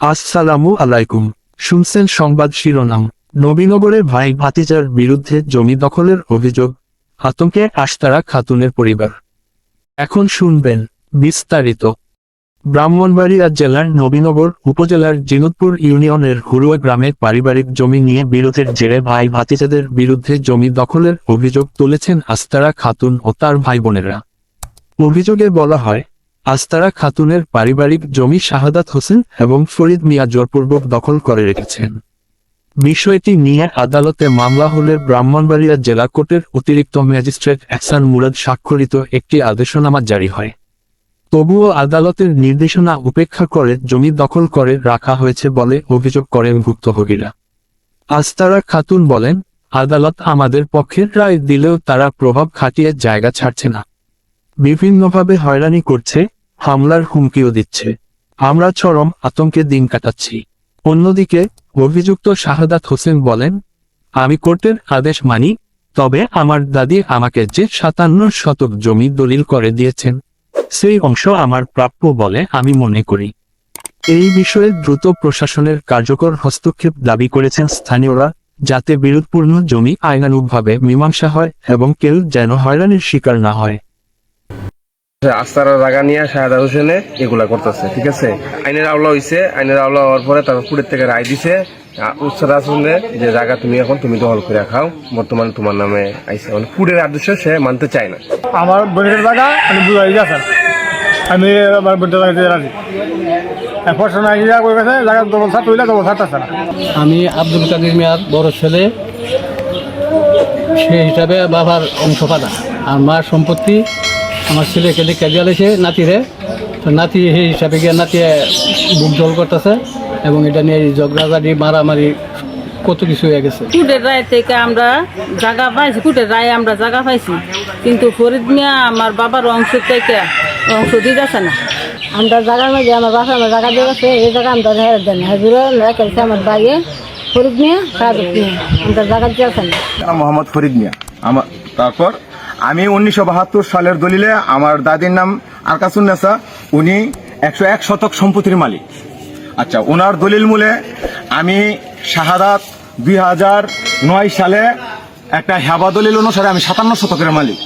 আসসালামু আলাইকুম। শুনছেন সংবাদ শিরোনাম। নবীনগরের ভাই ভাতিজার বিরুদ্ধে জমি দখলের অভিযোগ। আতঙ্কে আশতারা খাতুনের পরিবার। এখন শুনবেন বিস্তারিত। ব্রাহ্মণবাড়িয়া জেলার নবীনগর উপজেলার জিনুদপুর ইউনিয়নের হুরুয়া গ্রামে পারিবারিক জমি নিয়ে বিরোধের জেরে ভাই ভাতিজাদের বিরুদ্ধে জমি দখলের অভিযোগ তুলেছেন আস্তারা খাতুন ও তার ভাই বোনেরা। অভিযোগে বলা হয় আস্তারা খাতুনের পারিবারিক জমি শাহাদাত হোসেন এবং ফরিদ মিয়া জোরপূর্বক দখল করে রেখেছেন। বিষয়টি নিয়ে আদালতে মামলা হলে ব্রাহ্মণবাড়িয়া জেলা কোর্টের অতিরিক্ত ম্যাজিস্ট্রেট এহসান মুরাদ স্বাক্ষরিত একটি আদেশনামা জারি হয়। তবুও আদালতের নির্দেশনা উপেক্ষা করে জমি দখল করে রাখা হয়েছে বলে অভিযোগ করেন ভুক্তভোগীরা আস্তারা খাতুন বলেন, আদালত আমাদের পক্ষের রায় দিলেও তারা প্রভাব খাটিয়ে জায়গা ছাড়ছে না। বিভিন্নভাবে হয়রানি করছে হামলার হুমকিও দিচ্ছে। আমরা চরম আতঙ্কে দিন কাটাচ্ছি। অন্যদিকে, অভিযুক্ত শাহাদাত হোসেন বলেন, আমি কোর্টের আদেশ মানি, তবে আমার দাদি আমাকে যে সাতান্ন শতক জমি দলিল করে দিয়েছেন, সেই অংশ আমার প্রাপ্য বলে আমি মনে করি। এই বিষয়ে দ্রুত প্রশাসনের কার্যকর হস্তক্ষেপ দাবি করেছেন স্থানীয়রা, যাতে বিরোধপূর্ণ জমি আইনানুগভাবে মীমাংসা হয় এবং কেউ যেন হয়রানির শিকার না হয়। আস্তারা জায়গা নিয়ে শাহাদা হোসেনে এগুলা করতেছে ঠিক আছে? আইনের আওলা হইছে আইনের আওলা হওয়ার পরে তারপর কুড়ের থেকে রায় দিছে উচ্চরা শুনলে যে জায়গা তুমি এখন তুমি দখল করে খাও বর্তমানে তোমার নামে আইসে মানে কুড়ের আদেশ সে মানতে চায় না। আমার বোনের জায়গা আমি বুঝাই গেছেন আমি আমার বোনের জায়গা রাজি। এখন শোনা গিয়া কই গেছে জায়গা হইলে ডবল ছাট আছে না। আমি আব্দুল কাদির মিয়ার বড় ছেলে সে হিসাবে বাবার অংশ পাতা আর মার সম্পত্তি আমার ছেলেকে লিখে দিয়ালেছে নাতিরে তো নাতি সেই হিসাবে গিয়ে নাতি বুক জল করতেছে এবং এটা নিয়ে ঝগড়াঝাড়ি মারামারি কত কিছু হয়ে গেছে। কুটের রায় থেকে আমরা জায়গা পাইছি কুটের রায় আমরা জায়গা পাইছি। কিন্তু ফরিদ মিয়া আমার বাবার অংশ থেকে অংশ দিয়ে দিতেছে না। আমরা জায়গার মধ্যে আমার বাসা আমার জায়গা দিয়ে গেছে এই জায়গা আমরা হেরে দেন হাজুরে রেখেছে আমার বাইয়ে ফরিদ সাহায্য নিয়ে আমরা জায়গা দিয়েছেন নাম মোহাম্মদ ফরিদ মিয়া। আমার তারপর? আমি উনিশশো বাহাত্তর সালের দলিলে আমার দাদির নাম আরকাসুন্নেসা উনি একশো এক শতক সম্পত্তির মালিক। আচ্ছা ওনার দলিল মূলে আমি শাহাদাত দুই হাজার নয় সালে একটা হ্যাবা দলিল অনুসারে আমি সাতান্ন শতকের মালিক।